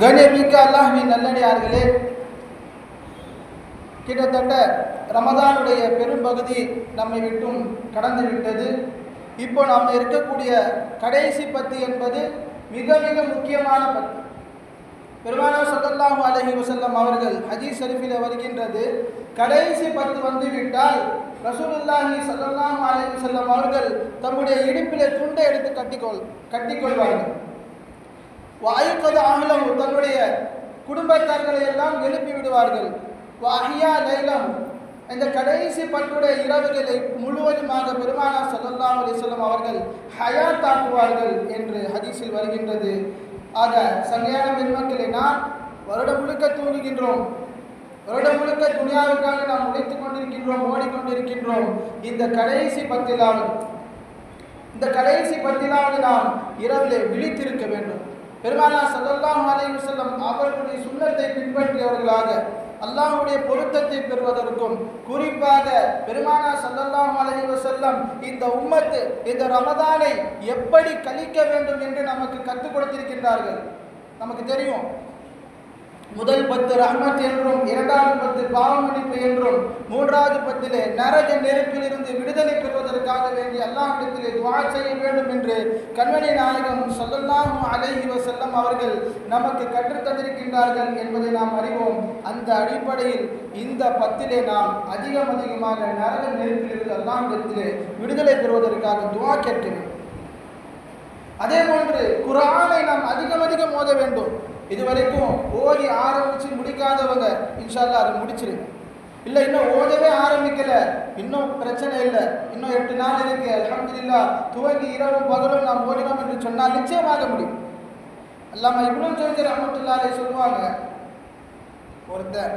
கணியமிக்க அல்லாஹின் நல்லடியார்களே. கிட்டத்தட்ட ரமதானுடைய பெரும்பகுதி நம்மை விட்டும் கடந்து விட்டது. இப்போ நாம் இருக்கக்கூடிய கடைசி பத்தி என்பது மிக மிக முக்கியமான பத்து. பெருமானா சல்லல்லாஹு அலஹி வசல்லம் அவர்கள் ஹதீஸ் ஷரீஃபில் வருகின்றது கடைசி பத்து வந்துவிட்டால் ரசூலுல்லாஹி சல்லாஹு அலஹி வசல்லம் அவர்கள் தம்முடைய இடுப்பிலே துண்டை எடுத்து கட்டிக்கொள் கட்டிக்கொள்வார்கள். வாயுக்கது ஆகலம் தன்னுடைய குடும்பத்தார்களை எல்லாம் எழுப்பி விடுவார்கள். வாஹியா லைலம் இந்த கடைசி பத்துடைய இரவுகளை முழுவதுமாக பெருமானா சொல்லலாம் அலைஹி வஸல்லம் அவர்கள் ஹயாத்தாக்குவார்கள் என்று ஹதீஸில் வருகின்றது. ஆக சங்கையான பெருமக்களை நான் வருடம் முழுக்க தூங்குகின்றோம். வருடம் முழுக்க துணியாவுக்காக நாம் உழைத்துக் கொண்டிருக்கின்றோம் ஓடிக்கொண்டிருக்கின்றோம். இந்த கடைசி பத்திலாவது இந்த கடைசி பத்திலாவது நாம் இரவிலே விழித்திருக்க வேண்டும். பெருமானா சல்லல்லாஹு அலைஹி வஸல்லம் அவர்களுடைய சுண்ணத்தை பின்பற்றியவர்களாக அல்லாஹுடைய பொருத்தத்தை பெறுவதற்கும் குறிப்பாக பெருமானா சல்லல்லாஹு அலைஹி வஸல்லம் இந்த உம்மத்து இந்த ரமதானை எப்படி கழிக்க வேண்டும் என்று நமக்கு கற்றுக் கொடுத்திருக்கின்றார்கள். நமக்கு தெரியும் முதல் பத்து ரஹ்மத் என்றும் இரண்டாவது பத்து பாவமடிப்பு என்றும் மூன்றாவது பத்திலே நரக நெருப்பிலிருந்து விடுதலை பெறுவதற்காக வேண்டி அல்லாஹ்விடத்திலே துவா செய்ய வேண்டும் என்று கண்மணி நாயகம் சொல்லல்லாஹு அலைஹி செல்லம் அவர்கள் நமக்கு கற்றுத் தந்திருக்கின்றார்கள் என்பதை நாம் அறிவோம். அந்த அடிப்படையில் இந்த பத்திலே நாம் அதிகம் அதிகமாக நரக நெருப்பிலிருந்து அல்லாஹ்விடத்திலே விடுதலை பெறுவதற்காக துவா கேட்க வேண்டும் அதே போன்று குரானை நாம் அதிகம் அதிகம் மோத வேண்டும். இதுவரைக்கும் ஓதி ஆரம்பிச்சு முடிக்காதவங்க இன்ஷால்லா அதை முடிச்சிருங்க. இல்லை இன்னும் ஓதவே ஆரம்பிக்கல. இன்னும் பிரச்சனை இல்லை. இன்னும் எட்டு நாள் இருக்கு. அலமதுல்லா துவங்கி இரவும் பகலும் நாம் ஓடினோம் என்று சொன்னால் நிச்சயமாக முடியும். அல்லாம இவ்வளோ ஜோஜர் ரஹமத்துல்லாஹி சொல்லுவாங்க ஒருத்தர்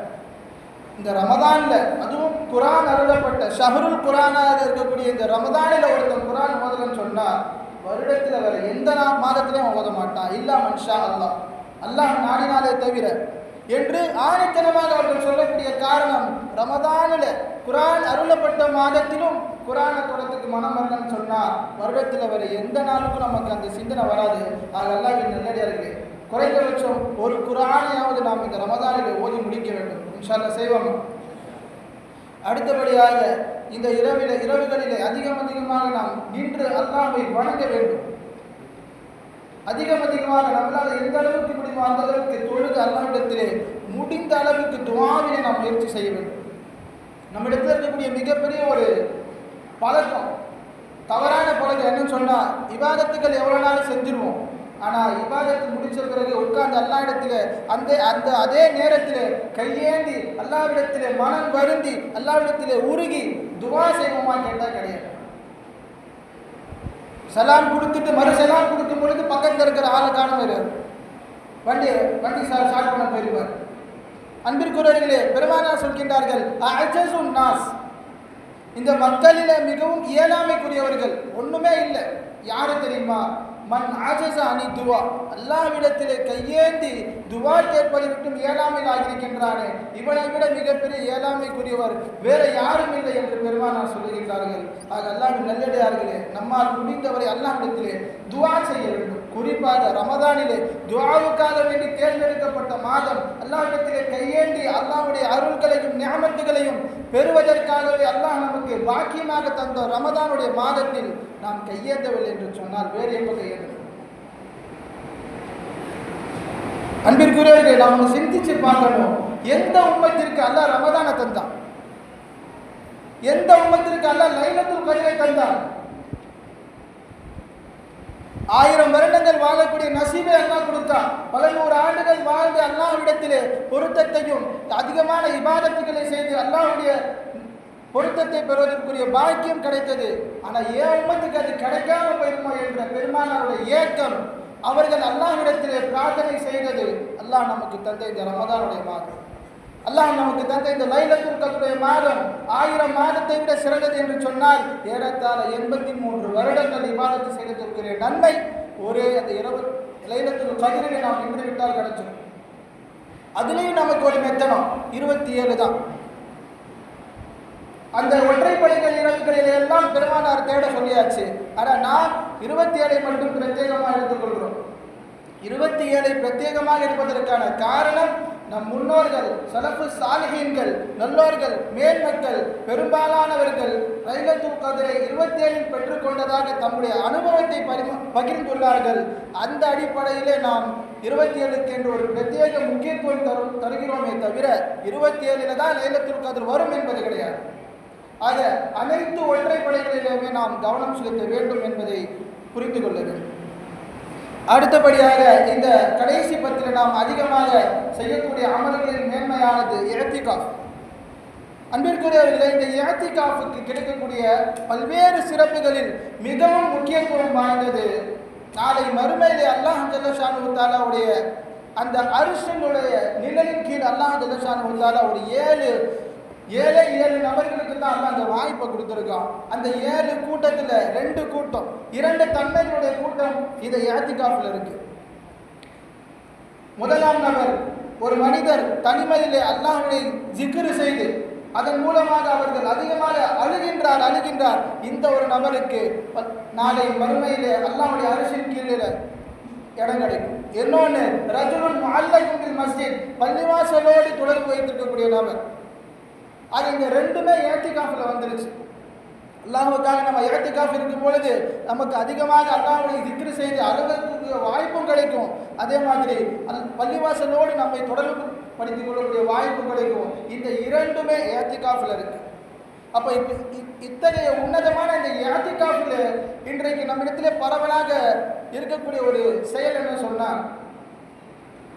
இந்த ரமதானில் அதுவும் குரான் அருளப்பட்ட ஷஹருல் குரானாக இருக்கக்கூடிய இந்த ரமதானில் ஒருத்தன் குரான் ஓதலன்னு சொன்னால் வருடத்தில் வேறு எந்த நா- மாதத்திலையும் ஓத மாட்டான். இல்லா மன்ஷா அல்லாஹ். அல்லாஹ் நாடினாலே தவிர. என்று ஆணித்தனமாக அவர்கள் சொல்லக்கூடிய காரணம் ரமதானில் குரான் அருளப்பட்ட மாதத்திலும் குரானை தொடத்துக்கு மனம் வரலன்னு சொன்னால் வருடத்தில் வர எந்த நாளுக்கும் நமக்கு அந்த சிந்தனை வராது. ஆக நல்லடியாக இருக்கு. குறைந்தபட்சம் ஒரு குரானையாவது நாம் இந்த ரமதானில் ஓதி முடிக்க வேண்டும். இன்ஷால்லா செய்வோம். அடுத்தபடியாக இந்த இரவில இரவுகளிலே அதிகம் அதிகமாக நாம் நின்று அல்லாஹை வணங்க வேண்டும். அதிகம் அதிகமாக நம்மளால் எந்த அளவுக்கு முடியுமோ அந்த அளவுக்கு தொழுது அல்லாவிடத்திலே முடிந்த அளவுக்கு துவாவினை நாம் முயற்சி செய்ய வேண்டும். நம்மிடத்தில் இருக்கக்கூடிய மிகப்பெரிய ஒரு பழக்கம் தவறான பழக்கம் என்னன்னு சொன்னால் விவாதத்துக்கள் எவ்வளோ நாளும் செஞ்சிருவோம். ஆனால் இபாதத்து முடிச்ச பிறகு உட்கார்ந்து இடத்துல அந்த அந்த அதே நேரத்தில் கையேந்தி அல்லாஹ்விடத்திலே மனம் வருந்தி அல்லாஹ்விடத்திலே உருகி துவா செய்வோமா கேட்டால் கிடையாது. சலாம் கொடுத்துட்டு மறு சலாம் கொடுக்கும் பொழுது பக்கத்தில் இருக்கிற ஆளை காண வருவார் வண்டி வண்டி ஸ்டார்ட் பண்ண போயிருவார் அன்பிற்குரியவர்களே பெருமானா சொல்கின்றார்கள் அஜசுன் நாஸ். இந்த மக்களில் மிகவும் இயலாமைக்குரியவர்கள் ஒன்றுமே இல்லை. யாரை தெரியுமா? மன் ஆஜச அணி துவா. அல்லாவிடத்திலே கையேந்தி துவா கேட்பதை விட்டும் ஏழாமையில் ஆகியிருக்கின்றானே. இவனை விட மிகப்பெரிய ஏழாமைக்குரியவர் வேற யாரும் இல்லை என்று பெருமானார் சொல்லுகின்றார்கள். ஆக அல்லாவின் நல்லடையார்களே நம்மால் முடிந்தவரை அல்லாவிடத்திலே துவா செய்ய வேண்டும். குறிப்பாக ரமதானிலே துவாவுக்காக வேண்டி தேர்ந்தெடுக்கப்பட்ட மாதம் அல்லாஹ்விடத்திலே கையேந்தி அல்லாவுடைய அருள்களையும் ஞாபகங்களையும் பெறுவதற்காகவே அல்லாஹ் நமக்கு பாக்கியமாக தந்த ரமதானுடைய மாதத்தில் நாம் கையேந்தவில்லை என்று சொன்னால் வேறு எப்போ கையேந்தணும் அன்பிற்குரியவர்களை நாம் ஒன்று சிந்திச்சு பார்க்கணும். எந்த உம்மத்திற்கு அல்லாஹ் ரமதானை தந்தான்? எந்த உம்மத்திற்கு அல்லாஹ் லைலத்துல் கதிரை தந்தான்? ஆயிரம் வருடங்கள் வாழக்கூடிய நசீபை அல்லாஹ் கொடுத்தான். பல நூறு ஆண்டுகள் வாழ்ந்து அல்லாஹ்விடத்திலே பொருத்தத்தையும் அதிகமான இபாதத்துகளை செய்து அல்லாஹுடைய பொருத்தத்தை பெறுவதற்குரிய பாக்கியம் கிடைத்தது. ஆனால் ஏன் உம்மத்துக்கு அது கிடைக்காம போயிருமோ என்ற பெருமானாருடைய ஏக்கம் அவர்கள் அல்லாஹ்விடத்திலே பிரார்த்தனை செய்தது அல்லாஹ் நமக்கு தந்தை இந்த ரமதானுடைய மாதம் அல்லாஹ் நமக்கு தந்த இந்த லைலத்துல் கத்துடைய மாதம் ஆயிரம் மாதத்தை விட சிறந்தது என்று சொன்னால் ஏறத்தாழ எண்பத்தி மூன்று வருடங்கள் இபாதத்து செய்ததற்குரிய நன்மை ஒரே அந்த இரவு லைலத்துல் கதிரில் நாம் நின்று விட்டால் கிடைச்சிடும். அதுலேயும் நமக்கு ஒரு மெத்தனம் இருபத்தி ஏழு தான். அந்த ஒற்றைப்படைகள் இரவுகளில் எல்லாம் பெருமானார் தேட சொல்லியாச்சு. ஆனால் நாம் இருபத்தி ஏழை மட்டும் பிரத்யேகமாக எடுத்துக்கொள்கிறோம். இருபத்தி ஏழை பிரத்யேகமாக இருப்பதற்கான காரணம் நம் முன்னோர்கள் சலப்பு சாலிகீன்கள் நல்லோர்கள் மேல் மக்கள் பெரும்பாலானவர்கள் லைலத்துல் கதிரை இருபத்தி ஏழில் பெற்றுக்கொண்டதாக தம்முடைய அனுபவத்தை பரிம பகிர்ந்துள்ளார்கள். அந்த அடிப்படையிலே நாம் இருபத்தி ஏழுக்கு என்று ஒரு பிரத்யேக முக்கியத்துவம் தரும் தருகிறோமே தவிர இருபத்தி ஏழில் தான் லைலத்துல் கதிர் வரும் என்பது கிடையாது. ஆக அனைத்து ஒற்றைப்படைகளிலுமே நாம் கவனம் செலுத்த வேண்டும் என்பதை புரிந்து கொள்ள வேண்டும். அடுத்தபடியாக இந்த கடைசி பத்தில் நாம் அதிகமாக செய்யக்கூடிய அமல்களின் மேன்மையானது இழத்திகாஃப் அன்பிற்குரியவர்களை இந்த இழத்திகாஃபுக்கு கிடைக்கக்கூடிய பல்வேறு சிறப்புகளில் மிகவும் முக்கியத்துவம் வாய்ந்தது நாளை மறுமையிலே அல்லாஹ் ஜல்லஷான் உத்தாலாவுடைய அந்த அரிசனுடைய நிழலின் கீழ் அல்லாஹ் ஜல்லஷான் உத்தாலா ஒரு ஏழு ஏழே ஏழு நபர்களுக்கு தான் அல்லாஹ் அந்த வாய்ப்பை கொடுத்துருக்கான் அந்த ஏழு கூட்டத்தில் ரெண்டு கூட்டம். இரண்டு தன்மைகளுடைய கூட்டம் இதை ஏத்திகாஃபில் இருக்கு. முதலாம் நபர் ஒரு மனிதர் தனிமையிலே அல்லாஹ்வை ஜிக்ரு செய்து அதன் மூலமாக அவர்கள் அதிகமாக அழுகின்றார் அழுகின்றார். இந்த ஒரு நபருக்கு நாளை வறுமையிலே அல்லாஹ்வுடைய அரசின் கீழே இடம் கிடைக்கும். இன்னொன்று ரஜுலுன் அல்லகுண்டில் மஸ்ஜித் பள்ளிவாசலோடு தொடர்பு வைத்திருக்கக்கூடிய நபர். அது இந்த ரெண்டுமே ஏத்திகாஃபில் வந்துருச்சு. அல்லாஹுக்காக நம்ம ஏத்திகாஃப் இருக்கும் பொழுது நமக்கு அதிகமாக அல்லாஹுடைய திக்ரு செய்து அழுகிறதுக்கு வாய்ப்பும் கிடைக்கும். அதே மாதிரி அல் பள்ளிவாசலோடு நம்மை தொடர்பு படுத்திக் கொள்ளக்கூடிய வாய்ப்பு கிடைக்கும். இந்த இரண்டுமே ஏத்திகாஃபில் இருக்கு. அப்போ இப்போ இத்தகைய உன்னதமான இந்த ஏத்திகாஃபில் இன்றைக்கு நம்மிடத்திலே பரவலாக இருக்கக்கூடிய ஒரு செயல் என்ன சொன்னால்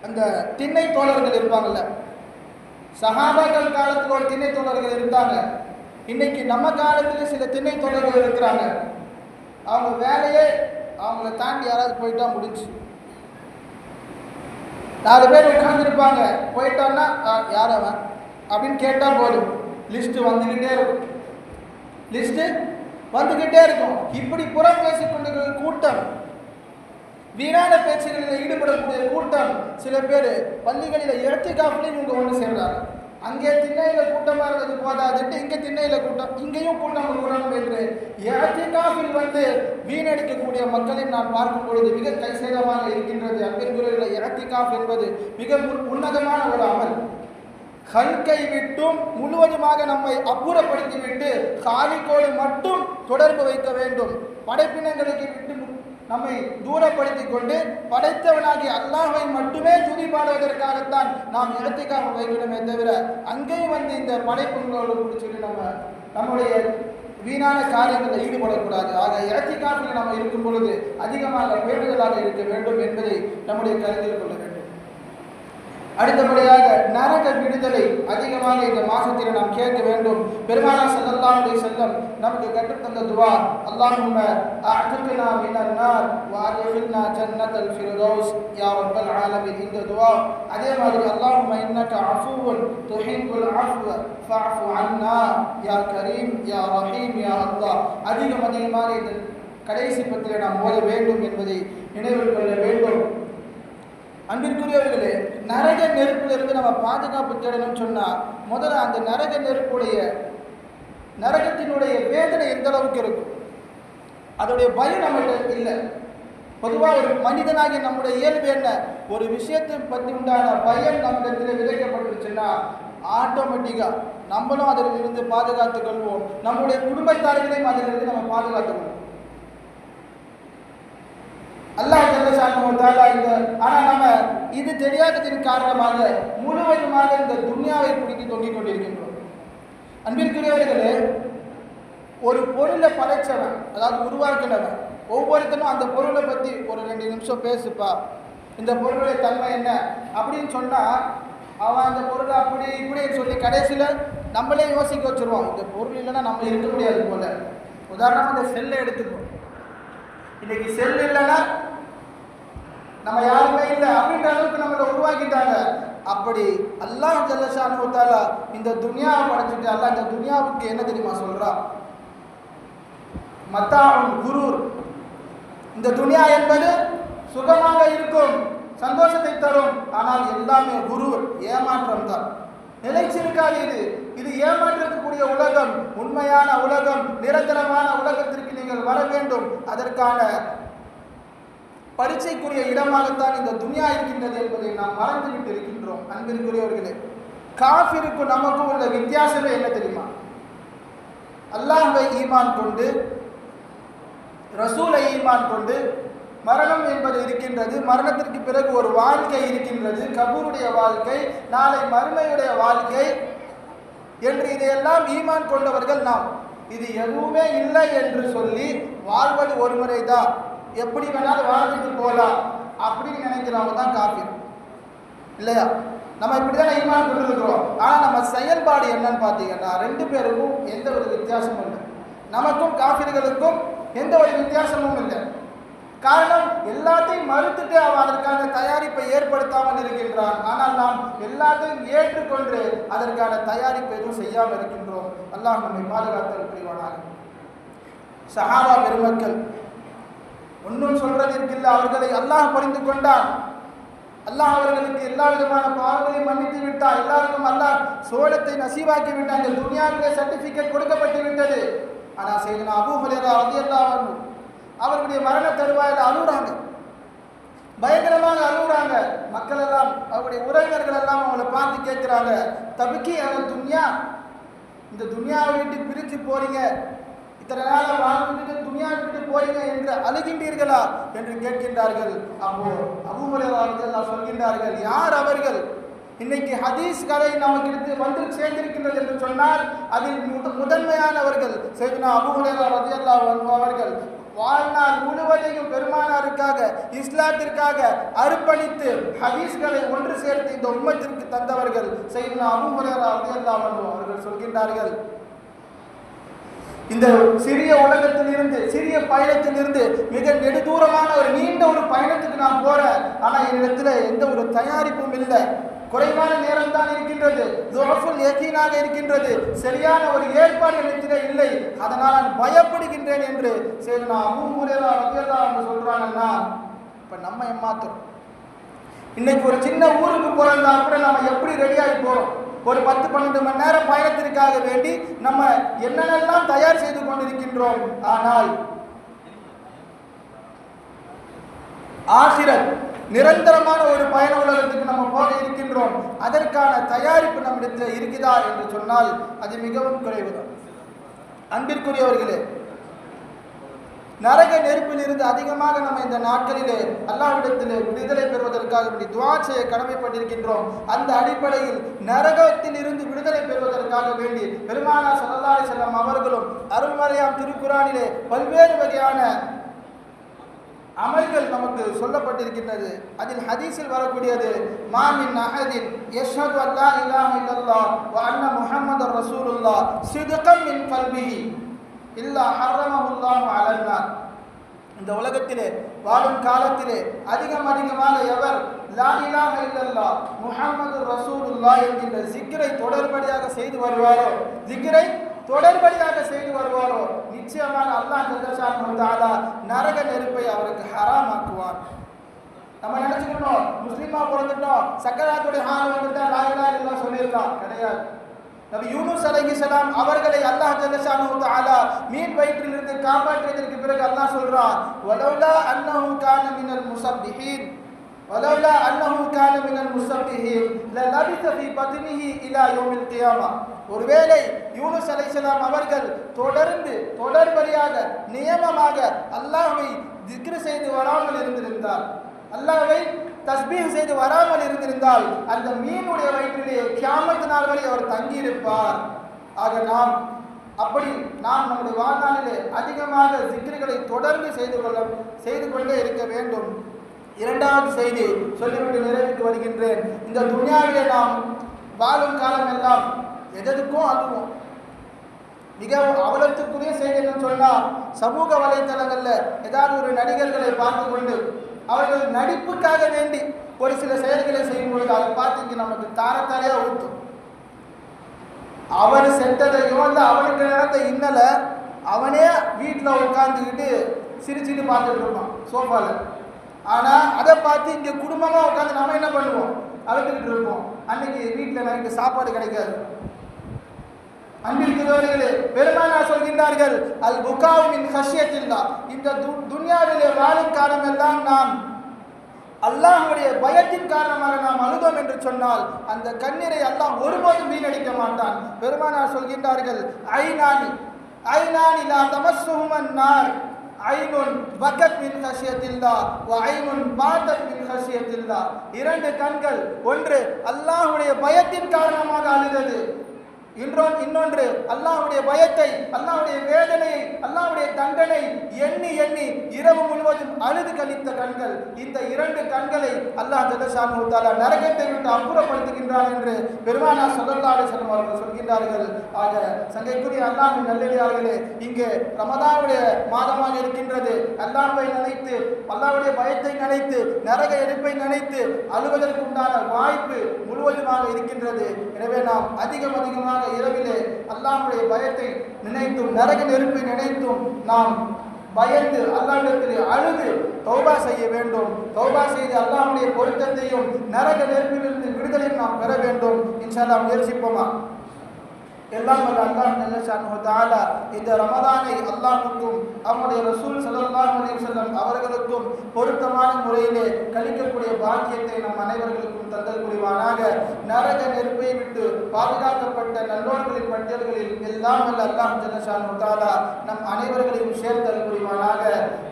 அந்த திண்ணை தோழர்கள் இருப்பாங்கள்ல சகாபாக்கள் காலத்தில் ஒரு திண்ணை தொடர்கள் இருந்தாங்க. இன்னைக்கு நம்ம காலத்துல சில திண்ணை தொடர்கள் இருக்கிறாங்க. அவங்க வேலையே அவங்கள தாண்டி யாராவது போயிட்டா முடிஞ்சு. நாலு பேர் உட்காந்துருப்பாங்க போயிட்டான்னா யார் அவன்? அப்படின்னு கேட்டால் போதும். லிஸ்ட்டு வந்துக்கிட்டே இருக்கும். லிஸ்ட்டு வந்துக்கிட்டே இருக்கும். இப்படி புறம் பேசிக்கொண்டிருக்கிற கூட்டம் வீணான பேச்சுகளில் ஈடுபடக்கூடிய கூட்டம் சில பேர் பள்ளிகளில் இடத்தி காப்பிலையும் இவங்க ஒன்று சேர்றாங்க. அங்கே திண்ணையில் கூட்டமாக இருந்தது போதாதுட்டு இங்கே திண்ணையில் கூட்டம் இங்கேயும் கூட்டம் கூடணும் என்று இடத்தி வந்து வீணடிக்கக்கூடிய மக்களையும் நான் பார்க்கும் பொழுது மிக கைசேதமாக இருக்கின்றது. அன்பிற்குரிய இடத்தி என்பது மிக உன்னதமான ஒரு அமல். கல்கை விட்டும் முழுவதுமாக நம்மை அப்புறப்படுத்திவிட்டு காலிக்கோடு மட்டும் தொடர்பு வைக்க வேண்டும். படைப்பினங்களுக்கு விட்டு நம்மை தூரப்படுத்திக் கொண்டு படைத்தவனாகி அல்லாஹை மட்டுமே துதி பாடுவதற்காகத்தான் நாம் இடத்துக்காக வைக்கணுமே தவிர அங்கேயும் வந்து இந்த படைப்புங்களோடு பிடிச்சிட்டு நம்ம நம்முடைய வீணான காரியங்களில் ஈடுபடக்கூடாது. ஆக இடத்திக்காப்பில் நம்ம இருக்கும் பொழுது அதிகமாக பேடுதலாக இருக்க வேண்டும் என்பதை நம்முடைய கருத்தில் கொள்ள அடுத்தபடியாக நரக விடுதலை அதிகமாக இந்த மாசத்தில் நாம் கேட்க வேண்டும். பெருமானா ஸல்லல்லாஹு அலைஹி செல்லம் நமக்கு கற்றுத்தந்த துவா அல்லாஹும் அஅதுக்னா மினன் நார் வ அத்கில்னா ஜன்னத்தல் ஃபிர்தௌஸ். யா ரப்பல் ஆலமீன். இந்த துவா அதே மாதிரி அல்லாஹும் இன்னக அஃபுவுன் துஹிப்புல் அஃப்வ ஃபஅஃபு அன்னா. யா கரீம் யா ரஹீம் யா அல்லாஹ். அதிகம் அதிகமாக இந்த கடைசி பத்திரை நாம் ஓத வேண்டும் என்பதை நினைவில் கொள்ள வேண்டும். அன்பிற்குரியவர்களே நரக நெருப்பிலிருந்து நம்ம பாதுகாப்பு தேடணும்னு சொன்னால் முதல்ல அந்த நரக நெருப்புடைய நரகத்தினுடைய வேதனை எந்த அளவுக்கு இருக்கும்? அதோடைய பயம் நம்மகிட்ட இல்லை. பொதுவாக ஒரு மனிதனாகி நம்முடைய இயல்பு என்ன? ஒரு விஷயத்தை பற்றி உண்டான பயம் நம்மிடத்தில் விதைக்கப்பட்டுருச்சுன்னா ஆட்டோமேட்டிக்காக நம்மளும் அதில் இருந்து பாதுகாத்துக் கொள்வோம். நம்முடைய குடும்பத்தார்களையும் அதிலிருந்து நம்ம பாதுகாத்துக் கொள்வோம். தாலா இந்த ஆனால் நம்ம இது தெரியாததின் காரணமாக முழுவதுமாக இந்த துன்யாவை பிடித்து தொங்கிக் கொண்டிருக்கின்றோம். அன்பிற்குரியவர்களே ஒரு பொருளை படைச்சவன் அதாவது உருவாக்கினவன் ஒவ்வொருத்தனும் அந்த பொருளை பற்றி ஒரு ரெண்டு நிமிஷம் பேசுப்பா. இந்த பொருளுடைய தன்மை என்ன? அப்படின்னு சொன்னால் அவன் அந்த பொருளை அப்படி இப்படின்னு சொல்லி கடைசியில் நம்மளே யோசிக்க வச்சுருவான். இந்த பொருள் இல்லைன்னா நம்ம இருக்க முடியாது போல. உதாரணமாக இந்த செல்லை எடுத்துக்கோ. இன்னைக்கு செல் இல்லைன்னா நம்ம யாருமே இல்லை. அப்படின்ற அளவுக்கு நம்மளை உருவாக்கிட்டாங்க. அப்படி அல்லாஹ் ஜல்லஷானு கொடுத்தால இந்த துனியாவை படைச்சிட்டு அல்லாஹ் இந்த துனியாவுக்கு என்ன தெரியுமா சொல்றா? மத்தாவும் குரு இந்த துனியா என்பது சுகமாக இருக்கும் சந்தோஷத்தை தரும். ஆனால் எல்லாமே குரு ஏமாற்றம் தான். நிலைச்சிருக்காது இது. இது ஏமாற்றக்கூடிய உலகம் உண்மையான உலகம் நிரந்தரமான உலகத்திற்கு நீங்கள் வர வேண்டும். அதற்கான பரீட்சைக்குரிய இடமாகத்தான் இந்த துனியா இருக்கின்றது என்பதை நாம் மறந்துவிட்டு இருக்கின்றோம். அன்பிற்குரியவர்களே காஃபிருக்கும் நமக்கும் உள்ள வித்தியாசமே என்ன தெரியுமா? அல்லாஹை ஈமான் கொண்டு ரசூலை ஈமான் கொண்டு மரணம் என்பது இருக்கின்றது மரணத்திற்கு பிறகு ஒரு வாழ்க்கை இருக்கின்றது கபூருடைய வாழ்க்கை நாளை மறுமையுடைய வாழ்க்கை என்று இதையெல்லாம் ஈமான் கொண்டவர்கள் நாம். இது எதுவுமே இல்லை என்று சொல்லி வாழ்வது ஒரு முறை தான் எப்படி வேணாலும் வாழ்ந்துட்டு போகலாம் அப்படின்னு நினைக்கிறவங்க தான் காஃபி இல்லையா? நம்ம இப்படி தானே ஈமான் கொண்டிருக்கிறோம். ஆனால் நம்ம செயல்பாடு என்னன்னு பார்த்தீங்கன்னா ரெண்டு பேருக்கும் எந்த ஒரு வித்தியாசமும் இல்லை. நமக்கும் காஃபிர்களுக்கும் எந்த ஒரு வித்தியாசமும் இல்லை. காரணம் எல்லாத்தையும் மறுத்துட்டு அவன் அதற்கான தயாரிப்பை ஏற்படுத்தாமல் இருக்கின்றான். ஆனால் நாம் எல்லாத்தையும் ஏற்றுக்கொண்டு அதற்கான தயாரிப்பை எதுவும் செய்யாமல் இருக்கின்றோம். அல்லாஹ் நம்மை பாதுகாத்தல் புரிவானாக. சஹாபா பெருமக்கள் ஒன்றும் சொல்றதற்கு இல்லை அவர்களை அல்லாஹ் புரிந்து கொண்டான். அல்லாஹ் அவர்களுக்கு எல்லா விதமான பாவங்களையும் மன்னித்து விட்டார். எல்லாருக்கும் அல்லாஹ் சோழத்தை நசீவாக்கி விட்டான். இந்த துனியாவிலே சர்டிபிகேட் கொடுக்கப்பட்டு விட்டது. ஆனால் செய்தனா அபூ ஹுரேரா ரலியல்லாஹு அன்ஹு அவர்களுடைய மரண தருவாயில் அழுகுறாங்க. பயங்கரமாக அழுகுறாங்க. மக்கள் எல்லாம் அவருடைய உறவினர்கள் எல்லாம் அவங்கள பார்த்து கேட்குறாங்க. தபிக்கி அவன் துன்யா இந்த துன்யாவை விட்டு பிரித்து போறீங்க. இத்தனை நாள வாழ்ந்துட்டு துனியா விட்டு போறீங்க என்று அழுகின்றீர்களா என்று கேட்கின்றார்கள். அப்போ நான் சொல்கின்றார்கள் யார் அவர்கள்? இன்னைக்கு ஹதீஸ் கதை நமக்கு எடுத்து வந்து சேர்ந்திருக்கின்றது என்று சொன்னால் அதில் முதன்மையானவர்கள் செய்தினா அபுமுறையா ரதியல்லா அவர்கள் வாழ்நாள் முழுவதையும் பெருமானாருக்காக இஸ்லாத்திற்காக அர்ப்பணித்து ஹதீஸ்களை ஒன்று சேர்த்து இந்த உம்மத்திற்கு தந்தவர்கள் செய்தினா அபுமுறையா ரதியல்லா அவர்கள் சொல்கின்றார்கள். இந்த சிறிய உலகத்திலிருந்து சிறிய பயணத்திலிருந்து மிக மிக நெடுதூரமான ஒரு நீண்ட ஒரு பயணத்துக்கு நான் போறேன். ஆனா என்னிடத்துல எந்த ஒரு தயாரிப்பும் இல்லை. குறைவான நேரம் தான் இருக்கின்றது. துவஃபுல் யகீனாக இருக்கின்றது. சரியான ஒரு ஏற்பாடு என்னிடத்திலே இல்லை. அதனால் நான் பயப்படுகின்றேன் என்று சரி நான் அபூமுறையா வகையதா என்று சொல்றாங்கன்னா இப்ப நம்ம ஏமாத்துறோம். இன்னைக்கு ஒரு சின்ன ஊருக்கு போறதா கூட நம்ம எப்படி ரெடியாகி போறோம்? ஒரு பத்து பன்னெண்டு மணி நேரம் பயணத்திற்காக வேண்டி நம்ம என்னென்னலாம் தயார் செய்து கொண்டிருக்கின்றோம். ஆனால் ஆசிரத் நிரந்தரமான ஒரு பயண உலகத்துக்கு நம்ம போக இருக்கின்றோம். அதற்கான தயாரிப்பு நம்மிடத்தில் இருக்குதா என்று சொன்னால் அது மிகவும் குறைவுதான். அன்பிற்குரியவர்களே நரக நெருப்பிலிருந்து அதிகமாக நம்ம இந்த நாட்களிலே அல்லாவிடத்திலே விடுதலை பெறுவதற்காக இப்படி துவா செய்ய கடமைப்பட்டிருக்கின்றோம். அந்த அடிப்படையில் நரகத்தில் இருந்து விடுதலை பெறுவதற்காக வேண்டி பெருமானா சல்லல்லாஹு செல்லம் அவர்களும் அருள்மறையாம் திருக்குறானிலே பல்வேறு வகையான அமல்கள் நமக்கு சொல்லப்பட்டிருக்கின்றது. அதில் ஹதீஸில் வரக்கூடியது மாமின் அஹதின் யஷ்ஹது அல்லா இலாஹ இல்லல்லாஹ் வ அன்ன முஹம்மதர் ரசூலுல்லாஹ் சிதுகம் மின் கல்பிஹி. இல்லா ஹர்ரமஹுல்லாஹு அலன்னார் இந்த உலகத்திலே வாழும் காலத்திலே அதிகம் அதிகமான எவர் லா இலாஹ முஹம்மது ரசூலுல்லாஹ் என்கின்ற சிக்கரை தொடர்படியாக செய்து வருவாரோ? சிக்கரை தொடர்படியாக செய்து வருவாரோ? நிச்சயமாக அல்லாஹ் ஜல்லஷானு தஆலா நரக நெருப்பை அவருக்கு ஹராமாக்குவார். நம்ம நினைச்சுக்கணும். முஸ்லீமா பிறந்துட்டோம். சக்கராத்துடைய ஹாரம் வந்துட்டா லாயிலா எல்லாம் சொல்லியிருக்கான் கிடையாது. நபி யூனுஸ் அலைஹிஸ்ஸலாம் அவர்களை அல்லாஹ் ஜல்லஷானு தஆலா மீன் வயிற்றிலிருந்து காப்பாற்றியதற்கு பிறகு அல்லாஹ் சொல்றான் வலௌலா அன்னஹு கான மினல் முஸப்பிஹீன் வலௌலா அன்னஹு கான மினல் முஸப்பிஹீன் லலபித ஃபீ பத்னிஹி இலா யௌமில் கியாமா. ஒருவேளை யூனுஸ் அலைஹிஸ்ஸலாம் அவர்கள் தொடர்ந்து தொடர்படியாக நியமமாக அல்லாஹ்வை திக்ரு செய்து வராமல் இருந்திருந்தார் அல்லாஹ்வை தஸ்பீஹ் செய்து வராமல் இருந்திருந்தால் அந்த மீனுடைய வயிற்றிலே கியாமத்து நாள் வரை அவர் தங்கியிருப்பார். ஆக நாம் அப்படி நாம் நம்முடைய வாழ்நாளிலே அதிகமாக சிக்கல்களை தொடர்ந்து செய்து கொள்ள செய்து கொண்டே இருக்க வேண்டும். இரண்டாவது செய்தி சொல்லிவிட்டு நிறைவுக்கு வருகின்றேன். இந்த துனியாவிலே நாம் வாழும் காலம் எல்லாம் எதற்கும் அதுவும் மிக அவலத்துக்குரிய செய்தி சொன்னால் சமூக வலைத்தளங்களில் ஏதாவது ஒரு நடிகர்களை பார்த்து கொண்டு அவர்கள் நடிப்புக்காக வேண்டி ஒரு சில செயல்களை செய்யும் பொழுது அதை பார்த்து இங்கே நமக்கு தாரத்தாரையா ஊற்றும் அவர் செட்டதையும் இல்லை அவனுக்கு நடந்த இன்னலை அவனே வீட்டில் உட்காந்துக்கிட்டு சிரிச்சுட்டு பார்த்துட்டு இருப்பான் சோஃபாவில் ஆனால் அதை பார்த்து இங்கே குடும்பமாக உட்காந்து நம்ம என்ன பண்ணுவோம்? அழுத்துக்கிட்டு இருப்போம். அன்னைக்கு வீட்டில் நைட்டு சாப்பாடு கிடைக்காது. அன்பிற்குரியவர்களே பெருமானார் சொல்கின்றார்கள் அல் புகாவு மின் தான் இந்த து- துன்யாவிலே வாழும் காலமெல்லாம் நாம் அல்லாஹ்வுடைய பயத்தின் காரணமாக நாம் அழுதோம் என்று சொன்னால் அந்த கண்ணீரை அல்லாஹ் ஒருபோதும் வீணடிக்க மாட்டான். பெருமானார் சொல்கின்றார்கள் ஐநானி ஐநானி லா தமஸ்ஸுஹுமன் நார் ஐனுன் பக்கத் மின் ஹஷியத்தில்லா ஐனுன் பாதத் மின் ஹஷியத்தில்லா. இரண்டு கண்கள் ஒன்று அல்லாஹ்வுடைய பயத்தின் காரணமாக அழுதது இன்றோன் இன்னொன்று அல்லாவுடைய பயத்தை அல்லாவுடைய வேதனையை அல்லாவுடைய தண்டனை எண்ணி எண்ணி இரவு முழுவதும் அழுது கழித்த கண்கள் இந்த இரண்டு கண்களை அல்லாஹ் ஜல்லஷானு நரகத்தை விட்டு அப்புறப்படுத்துகின்றான் என்று பெருமானா ஸல்லல்லாஹு செல்லும் அவர்கள் சொல்கின்றார்கள். ஆக சங்கைக்குரிய அல்லாஹின் நல்லடியார்களே இங்கே ரமதானுடைய மாதமாக இருக்கின்றது. அல்லாஹை நினைத்து அல்லாவுடைய பயத்தை நினைத்து நரக எடுப்பை நினைத்து அழுவதற்குண்டான வாய்ப்பு பிரயோஜனமாக இருக்கின்றது. எனவே நாம் அதிகம் அதிகமாக இரவிலே அல்லாஹுடைய பயத்தை நினைத்தும் நரக நெருப்பை நினைத்தும் நாம் பயந்து அல்லாஹ்விடத்திலே அழுது தௌபா செய்ய வேண்டும். தௌபா செய்து அல்லாஹ்வுடைய பொருத்தத்தையும் நரக நெருப்பிலிருந்து விடுதலையும் நாம் பெற வேண்டும். இன்ஷா நாம் முயற்சிப்போமா? எல்லாம் வல்ல அல்லாஹ் ஜல்லஷானு தஆலா இந்த ரமதானை அல்லாஹுக்கும் அவனுடைய ரசூல் ஸல்லல்லாஹு அலைஹி அவர்களுக்கும் பொருத்தமான முறையிலே கழிக்கக்கூடிய பாக்கியத்தை நம் அனைவர்களுக்கும் தந்தல் புரிவானாக நரக நெருப்பை விட்டு பாதுகாக்கப்பட்ட நல்லோர்களின் பட்டியல்களில் எல்லாம் வல்ல அல்லாஹ் ஜல்லஷானு தாலா நம் அனைவர்களையும் சேர்த்தல் புரிவானாக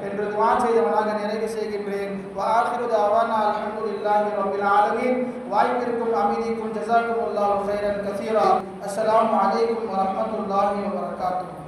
என்று துவா செய்தவனாக நிறைவு செய்கின்றேன். வாஹிரு தஅவானா அல்ஹம்துலில்லாஹி ரபில் ஆலமீன். وأجركم أميركم جزاكم الله خيرا كثيرا. السلام عليكم ورحمة الله وبركاته.